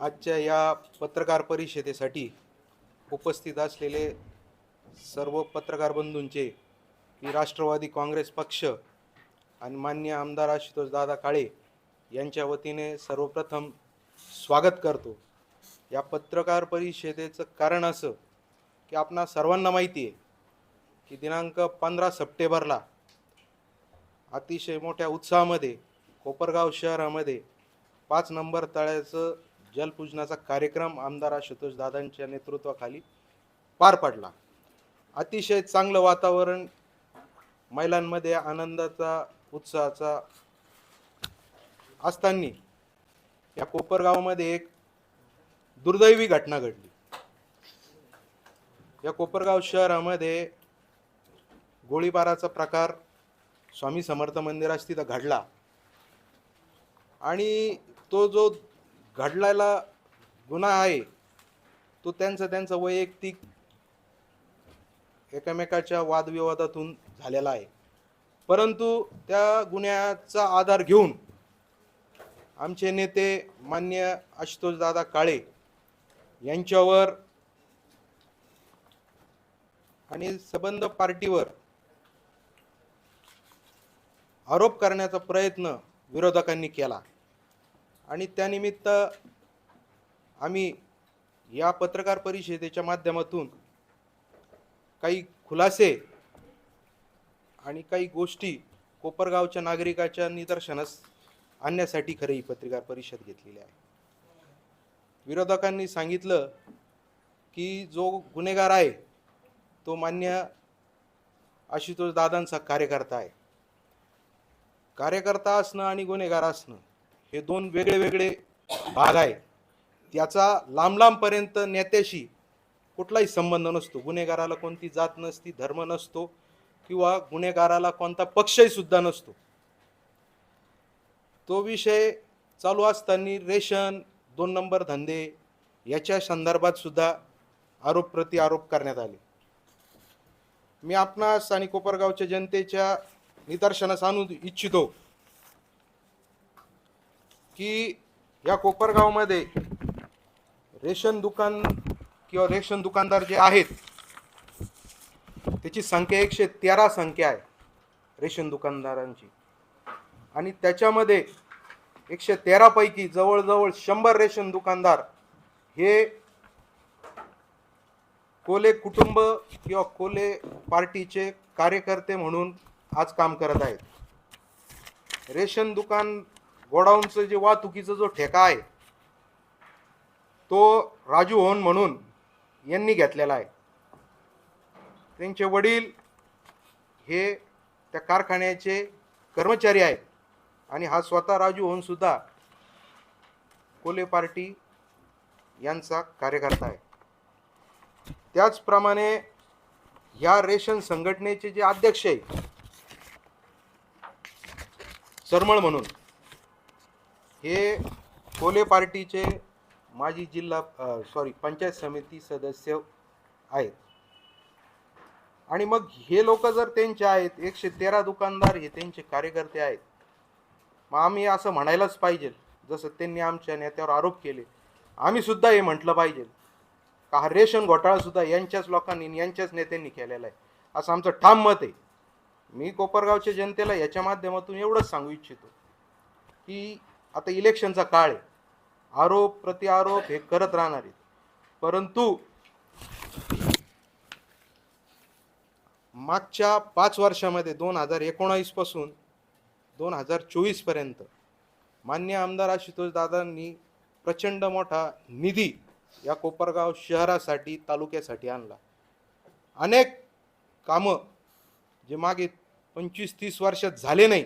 आजच्या या पत्रकार परिषदेसाठी उपस्थित असलेले सर्व पत्रकार बंधूंचे की राष्ट्रवादी काँग्रेस पक्ष आणि मान्य आमदार आशुतोष दादा काळे यांच्या वतीने सर्वप्रथम स्वागत करतो. या पत्रकार परिषदेचं कारण असं की आपणा सर्वांना माहिती आहे की दिनांक पंधरा सप्टेंबरला अतिशय मोठ्या उत्साहामध्ये कोपरगाव शहरामध्ये पाच नंबर तळ्याचं जलपूजनाचा कार्यक्रम आमदार आशुतोष दादांच्या नेतृत्वाखाली पार पडला. अतिशय चांगलं वातावरण महिलांमध्ये आनंदाचा उत्साहाचा असताना या कोपरगावमध्ये एक दुर्दैवी घटना घडली. या कोपरगाव शहरामध्ये गोळीबाराचा प्रकार स्वामी समर्थ मंदिरास तिथं घडला. आणि तो जो घडलेला गुन्हा आहे तो त्यांचं त्यांचं वैयक्तिक एकमेकाच्या वादविवादातून झालेला आहे. परंतु त्या गुन्ह्याचा आधार घेऊन आमचे नेते मान्य आशुतोषदादा काळे यांच्यावर आणि सबंध पार्टीवर आरोप करण्याचा प्रयत्न विरोधकांनी केला. आणि त्यानिमित्त आम्ही या पत्रकार परिषदेच्या माध्यमातून काही खुलासे आणि काही गोष्टी कोपरगावच्या नागरिकाच्या निदर्शनास आणण्यासाठी खरं ही पत्रकार परिषद घेतलेली आहे. विरोधकांनी सांगितलं की जो गुन्हेगार आहे तो मान्य आशुतोष दादांचा कार्यकर्ता आहे. कार्यकर्ता असणं आणि गुन्हेगार असणं हे दोन वेगळे वेगळे भाग आहे. त्याचा लांब लांबपर्यंत नेत्याशी कुठलाही संबंध नसतो. गुन्हेगाराला कोणती जात नसती धर्म नसतो किंवा गुन्हेगाराला कोणता पक्षही सुद्धा नसतो. तो विषय चालू असताना रेशन दोन नंबर धंदे याच्या संदर्भात सुद्धा आरोप प्रति आरोप करण्यात आले. मी आपणास आणि कोपरगावच्या जनतेच्या निदर्शनास आणू इच्छितो. की या कोपरगावमध्ये रेशन दुकान किंवा रेशन दुकानदार जे आहेत त्याची संख्या एकशे तेरा संख्या आहे रेशन दुकानदारांची. आणि त्याच्यामध्ये एकशे तेरापैकी जवळजवळ शंभर रेशन दुकानदार हे कोले कुटुंब किंवा कोले पार्टीचे कार्यकर्ते म्हणून आज काम करत आहेत. रेशन दुकान गोडाऊनचं जे वाहतुकीचा जो ठेका आहे तो राजू होन म्हणून यांनी घेतलेला आहे. त्यांचे वडील हे त्या कारखान्याचे कर्मचारी आहेत आणि हा स्वतः राजू होऊन सुद्धा कोले पार्टी यांचा कार्यकर्ता आहे. त्याचप्रमाणे या रेशन संघटनेचे जे अध्यक्ष आहे सरमळ म्हणून हे कोले पार्टीचे माजी जिल्हा सॉरी पंचायत समिती सदस्य आहेत. आणि मग हे लोक जर त्यांचे आहेत एकशे तेरा दुकानदार हे त्यांचे कार्यकर्ते आहेत. मग आम्ही असं म्हणायलाच पाहिजे जसं त्यांनी आमच्या नेत्यावर आरोप केले. आम्ही सुद्धा हे म्हटलं पाहिजे. का हा रेशन घोटाळा सुद्धा यांच्याच लोकांनी यांच्याच नेत्यांनी केलेला आहे. असं आमचं ठाम मत आहे. मी कोपरगावच्या जनतेला याच्या माध्यमातून एवढंच सांगू इच्छितो की आता इलेक्शनचा काळ आहे. आरोप प्रतिआरोप हे करत राहणार आहेत. परंतु मागच्या पाच वर्षामध्ये दोन हजार एकोणावीसपासून दोन हजार चोवीसपर्यंत मान्य आमदार आशुतोष दादांनी प्रचंड मोठा निधी या कोपरगाव शहरासाठी तालुक्यासाठी आणला. अनेक कामं जे मागे पंचवीस तीस वर्षात झाले नाही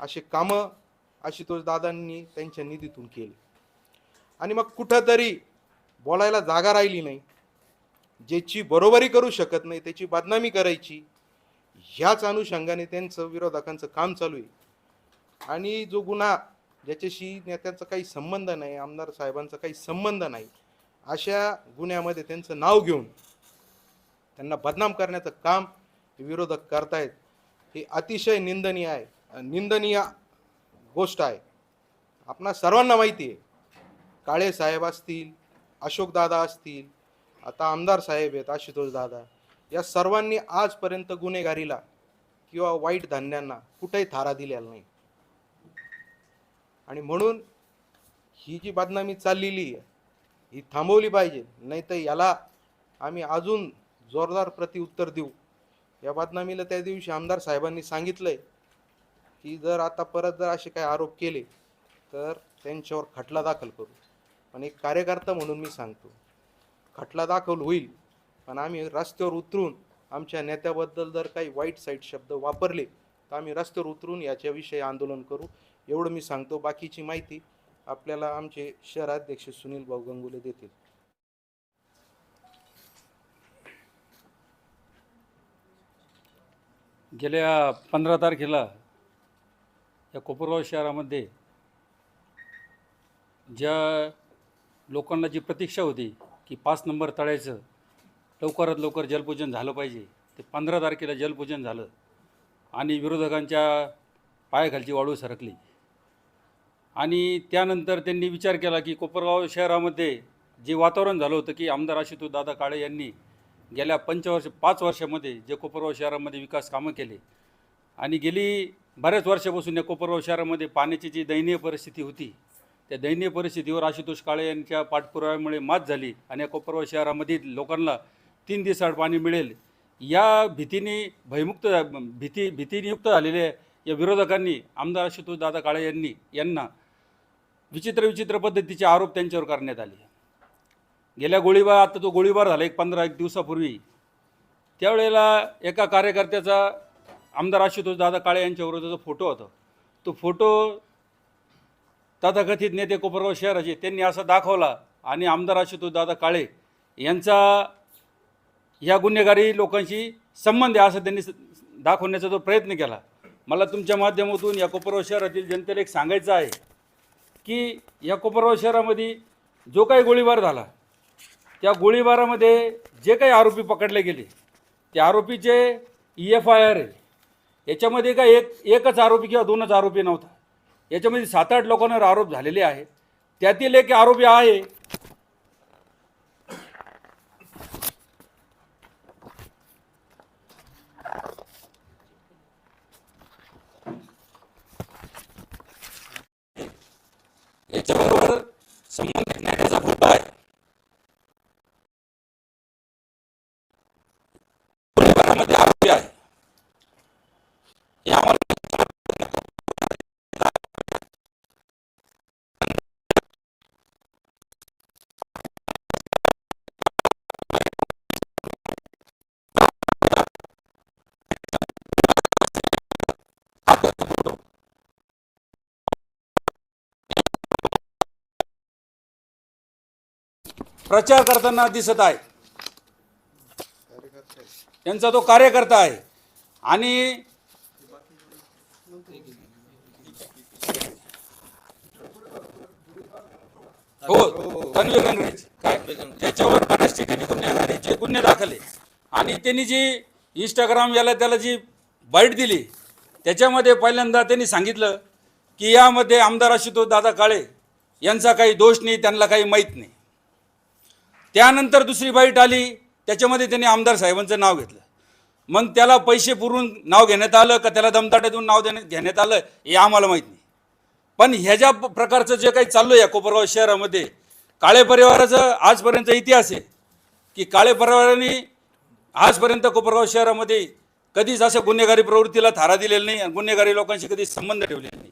असे कामं आशुतोष दादांनी त्यांच्या निधीतून केली. आणि मग कुठंतरी बोलायला जागा राहिली नाही. ज्याची बरोबरी करू शकत नाही त्याची बदनामी करायची ह्याच अनुषंगाने त्यांचं विरोधकांचं काम चालू आहे. आणि जो गुन्हा ज्याच्याशी नेत्यांचा काही संबंध नाही आमदार साहेबांचा काही संबंध नाही अशा गुन्ह्यामध्ये त्यांचं नाव घेऊन त्यांना बदनाम करण्याचं काम विरोधक करतायत हे अतिशय निंदनीय आहे. निंदनीय गोष्ट आहे. आपणा सर्वांना माहिती आहे. काळे साहेब असतील अशोकदादा असतील आता आमदार साहेब आहेत आशुतोषदादा या सर्वांनी आजपर्यंत गुन्हेगारीला किंवा वाईट धान्यांना कुठेही थारा दिलेला नाही. आणि म्हणून ही जी बदनामी चाललेली आहे ही थांबवली पाहिजे. नाही तर याला आम्ही अजून जोरदार प्रतिउत्तर देऊ. या बदनामीला त्या दिवशी आमदार साहेबांनी सांगितलं आहे की जर आता परत जर असे काही आरोप केले तर त्यांच्यावर खटला दाखल करू. पण एक कार्यकर्ता म्हणून मी सांगतो खटला दाखल होईल पण आम्ही रस्त्यावर उतरून आमच्या नेत्याबद्दल जर काही वाईट साईट शब्द वापरले तर आम्ही रस्त्यावर उतरून याच्याविषयी आंदोलन करू. एवढं मी सांगतो. बाकीची माहिती आपल्याला आमचे शहराध्यक्ष सुनील भाऊ गंगुले देतील. गेल्या पंधरा तारखेला या कोपरगाव शहरामध्ये ज्या लोकांना जी प्रतीक्षा होती की पाच नंबर तळ्याचं लवकरात लवकर जलपूजन झालं पाहिजे ते पंधरा तारखेला जलपूजन झालं आणि विरोधकांच्या पायाखालची वाळू सरकली. आणि त्यानंतर त्यांनी विचार केला की कोपरगाव शहरामध्ये जे वातावरण झालं होतं की आमदार आशुतोष दादा काळे यांनी गेल्या पंचवर्ष पाच वर्षामध्ये जे कोपरगाव शहरामध्ये विकास कामं केले आणि गेली बऱ्याच वर्षापासून या कोपरगाव शहरामध्ये पाण्याची जी दयनीय परिस्थिती होती त्या दयनीय परिस्थितीवर आशुतोष काळे यांच्या पाठपुराव्यामुळे मात झाली आणि या कोपरगाव शहरामधील लोकांना तीन दिवसाआड पाणी मिळेल. या भीतीने भयमुक्त भीती भीतीनियुक्त झालेल्या या विरोधकांनी आमदार आशुतोष दादा काळे यांनी यांना विचित्र विचित्र पद्धतीचे आरोप त्यांच्यावर करण्यात आले. गेल्या गोळीबार आता तो गोळीबार झाला एक पंधरा एक दिवसापूर्वी. त्यावेळेला एका कार्यकर्त्याचा आमदार आशुतोष दादा काळे यांच्याविरोधाचा फोटो होता. तो फोटो तथाकथित नेते कोपरगाव शहराचे त्यांनी असा दाखवला आणि आमदार आशुतोष दादा काळे यांचा ह्या गुन्हेगारी लोकांशी संबंध आहे असं त्यांनी स- दाखवण्याचा जो प्रयत्न केला. मला तुमच्या माध्यमातून या कोपरगाव शहरातील जनतेला एक सांगायचं आहे की या कोपरगाव शहरामध्ये जो काही गोळीबार झाला त्या गोळीबारामध्ये जे काही आरोपी पकडले गेले त्या आरोपीचे ई एफ आय आर आहे. याच्यामध्ये काय एक एकच आरोपी किंवा दोनच आरोपी नव्हता. याच्यामध्ये सात आठ लोकांवर आरोप झालेले आहेत. त्यातील एक आरोपी आहे. याच्याबरोबर संबंधित प्रचार करताना दिसत आहे. त्यांचा तो कार्यकर्ता आहे. आणि हो तन्वी गंगरेज काय? त्याच्यावर बऱ्याच ठिकाणी गुन्हेगारीचे गुन्हे दाखल आणि त्यांनी जी इंस्टाग्राम याला त्याला जी बाईट दिली त्याच्यामध्ये पहिल्यांदा त्यांनी सांगितलं की यामध्ये आमदार आशुतोष दादा काळे यांचा काही दोष नाही त्यांना काही माहीत नाही. त्यानंतर दुसरी बाईट आली त्याच्यामध्ये त्यांनी आमदार साहेबांचं नाव घेतलं. मग त्याला पैसे पुरवून नाव घेण्यात आलं का त्याला दमदाट्यातून देऊन नाव देण्यात घेण्यात आलं हे आम्हाला माहीत नाही. पण ह्या ज्या प्रकारचं जे काही चाललं आहे कोपरगाव शहरामध्ये काळे परिवाराचं आजपर्यंत इतिहास आहे की काळे परिवाराने आजपर्यंत कोपरगाव शहरामध्ये कधीच असं गुन्हेगारी प्रवृत्तीला थारा दिलेला नाही आणि गुन्हेगारी लोकांशी कधी संबंध ठेवलेला नाही.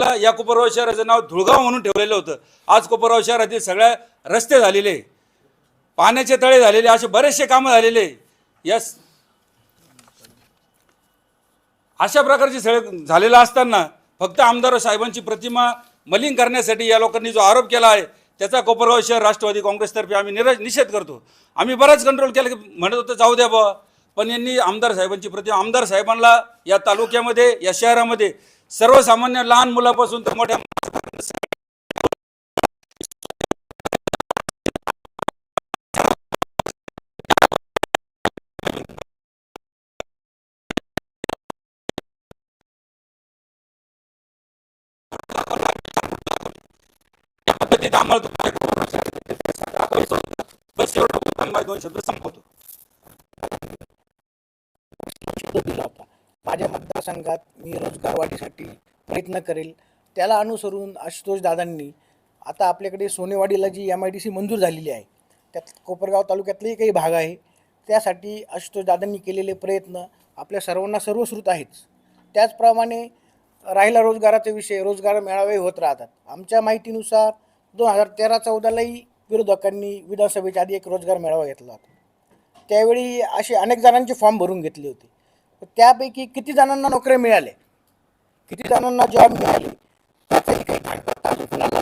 ला या कोपरगाव शहराचं नाव धुळगाव म्हणून ठेवलेलं होतं. आज कोपरगाव शहरातील सगळ्या रस्ते झालेले पाण्याचे तळे झालेले असे बरेचसे कामं झालेले या अशा प्रकारचे सगळे झालेलं असताना फक्त आमदार साहेबांची प्रतिमा मलिन करण्यासाठी या लोकांनी जो आरोप केला आहे त्याचा कोपरगाव शहर राष्ट्रवादी काँग्रेसतर्फे आम्ही निरा निषेध करतो. आम्ही बराच कंट्रोल केलं की म्हणत होतं जाऊ द्या बा पण यांनी आमदार साहेबांची प्रतिमा आमदार साहेबांना या तालुक्यामध्ये या शहरामध्ये सर्वसामान्य लहान मुलापासून तर मोठ्या आम्हाला दोन शब्द संपवतो. माझ्या मतदारसंघात मी रोजगार वाढीसाठी प्रयत्न करेल. त्याला अनुसरून आशुतोष दादांनी आता आपल्याकडे सोनेवाडीला G M I D C मंजूर झालेली आहे त्यात कोपरगाव तालुक्यातलेही काही भाग आहे. त्यासाठी आशुतोष दादांनी केलेले प्रयत्न आपल्या सर्वांना सर्वश्रुत आहेच त्याचप्रमाणे राहिला रोजगाराचा विषय रोजगार मेळावे होत राहतात. आमच्या माहितीनुसार दोन हजार तेरा चौदालाही विरोधकांनी विधानसभेच्या आधी एक रोजगार मेळावा घेतला होता. त्यावेळी असे अनेक जणांचे फॉर्म भरून घेतले होते. त्यापैकी किती जणांना नोकऱ्या मिळाले किती जणांना जॉब मिळाली? त्याचाही काही कागदपत्र